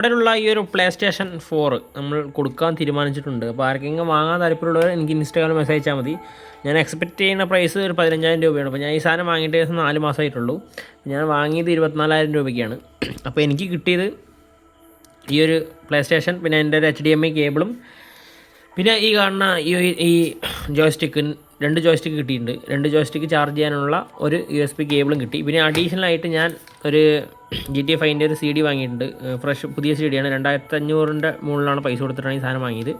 ഇവിടെയുള്ള ഈ ഒരു പ്ലേ സ്റ്റേഷൻ ഫോർ നമ്മൾ കൊടുക്കാൻ തീരുമാനിച്ചിട്ടുണ്ട്. അപ്പോൾ ആർക്കെങ്കിലും വാങ്ങാൻ താല്പര്യമുള്ളവർ എനിക്ക് ഇൻസ്റ്റാഗ്രാമിൽ മെസ്സേജ് അയച്ചാൽ മതി. ഞാൻ എക്സ്പെക്ട് ചെയ്യുന്ന പ്രൈസ് ഒരു പതിനഞ്ചായിരം രൂപയാണ്. അപ്പോൾ ഞാൻ ഈ സാധനം വാങ്ങിയിട്ട് ഏകദേശം നാല് മാസമായിട്ടുള്ളൂ. ഞാൻ വാങ്ങിയത് ഇരുപത്തിനാലായിരം രൂപയ്ക്കാണ്. അപ്പോൾ എനിക്ക് കിട്ടിയത് ഈ ഒരു പ്ലേ സ്റ്റേഷൻ പിന്നെ എന്റെ ഒരു എച്ച് ഡി എം ഐ കേബിളും പിന്നെ ഈ കാണുന്ന ഈ ഈ ജോയ്സ്റ്റിക്ക് രണ്ട് ജോയ്സ്റ്റിക്ക് കിട്ടിയിട്ടുണ്ട്. രണ്ട് ജോയ്സ്റ്റിക്ക് ചാർജ് ചെയ്യാനുള്ള ഒരു യു എസ് പി കേബിളും കിട്ടി. പിന്നെ അഡീഷണൽ ആയിട്ട് ഞാൻ ഒരു ജി ടി എഫ് ഒരു സി ഡി വാങ്ങിയിട്ടുണ്ട്. ഫ്രഷ് പുതിയ സി ഡിയാണ് രണ്ടായിരത്തി അഞ്ഞൂറിന്റെ മുകളിലാണ് പൈസ കൊടുത്തിട്ടാണ് ഈ സാധനം വാങ്ങിയത്.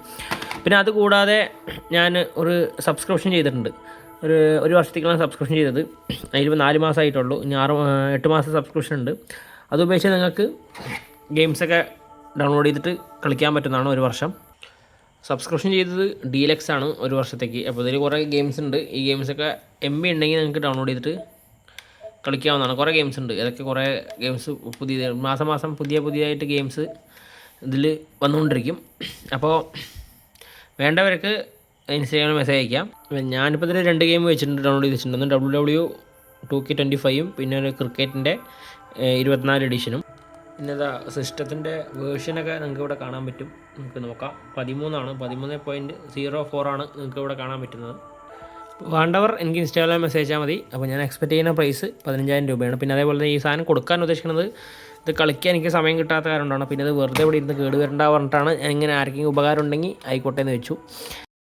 പിന്നെ അതുകൂടാതെ ഞാൻ ഒരു സബ്സ്ക്രിപ്ഷൻ ചെയ്തിട്ടുണ്ട്. ഒരു ഒരു വർഷത്തേക്കാണ് സബ്സ്ക്രിപ്ഷൻ ചെയ്തത്. അതിലിപ്പോൾ നാല് മാസമായിട്ടുള്ളൂ ഇനി ആറ് എട്ട് മാസം സബ്സ്ക്രിപ്ഷൻ ഉണ്ട്. അത് ഉപയോഗിച്ച് നിങ്ങൾക്ക് ഗെയിംസൊക്കെ ഡൗൺലോഡ് ചെയ്തിട്ട് കളിക്കാൻ പറ്റുന്നതാണ് ഒരു വർഷം. സബ്സ്ക്രിപ്ഷൻ ചെയ്തത് ഡീലക്സ് ആണ് ഒരു വർഷത്തേക്ക്. അപ്പോൾ ഇതിൽ കുറേ ഗെയിംസ് ഉണ്ട്. ഈ ഗെയിംസൊക്കെ എം ബി ഉണ്ടെങ്കിൽ നിങ്ങൾക്ക് ഡൗൺലോഡ് ചെയ്തിട്ട് കളിക്കാവുന്നതാണ്. കുറേ ഗെയിംസ് ഉണ്ട്. ഇതൊക്കെ കുറേ ഗെയിംസ് പുതിയ മാസം മാസം പുതിയ പുതിയതായിട്ട് ഗെയിംസ് ഇതിൽ വന്നുകൊണ്ടിരിക്കും. അപ്പോൾ വേണ്ടവർക്ക് ഇൻസ്റ്റാഗ്രാമിൽ മെസ്സേജ് അയക്കാം. ഞാനിപ്പോൾ ഇതിൽ രണ്ട് ഗെയിം വെച്ചിട്ടുണ്ട് ഡൗൺലോഡ് ചെയ്തിട്ടുണ്ട്. ഒന്ന് W W two K twenty ഫൈവും പിന്നെ ഒരു ക്രിക്കറ്റിന്റെ ഇരുപത്തിനാല് എഡിഷനും പിന്നെ ഇതാ സിസ്റ്റത്തിന്റെ വേർഷനൊക്കെ നിങ്ങൾക്ക് ഇവിടെ കാണാൻ പറ്റും. നിങ്ങൾക്ക് നോക്കാം. പതിമൂന്നാണ്. പതിമൂന്ന് പോയിന്റ് സീറോ ഫോറാണ് നിങ്ങൾക്ക് ഇവിടെ കാണാൻ പറ്റുന്നത്. വേണ്ടവർ എനിക്ക് ഇൻസ്റ്റാഗ്രാമിൽ മെസ്സേജ് ചെയ്താൽ മതി. അപ്പോൾ ഞാൻ എക്സ്പെക്ട് ചെയ്യുന്ന പ്രൈസ് പതിനഞ്ചായിരം രൂപയാണ്. പിന്നെ അതേപോലെ തന്നെ ഈ സാധനം കൊടുക്കാൻ ഉദ്ദേശിക്കുന്നത് ഇത് കളിക്കാൻ എനിക്ക് സമയം കിട്ടാത്ത കാരണമാണ്. പിന്നെ അത് വെറുതെ ഇവിടെ ഇരുന്ന് കേട് വരണ്ട പറഞ്ഞിട്ടാണ് ഇങ്ങനെ ആർക്കെങ്കിലും ഉപകാരം ഉണ്ടെങ്കിൽ ആയിക്കോട്ടെ എന്ന് വെച്ചു.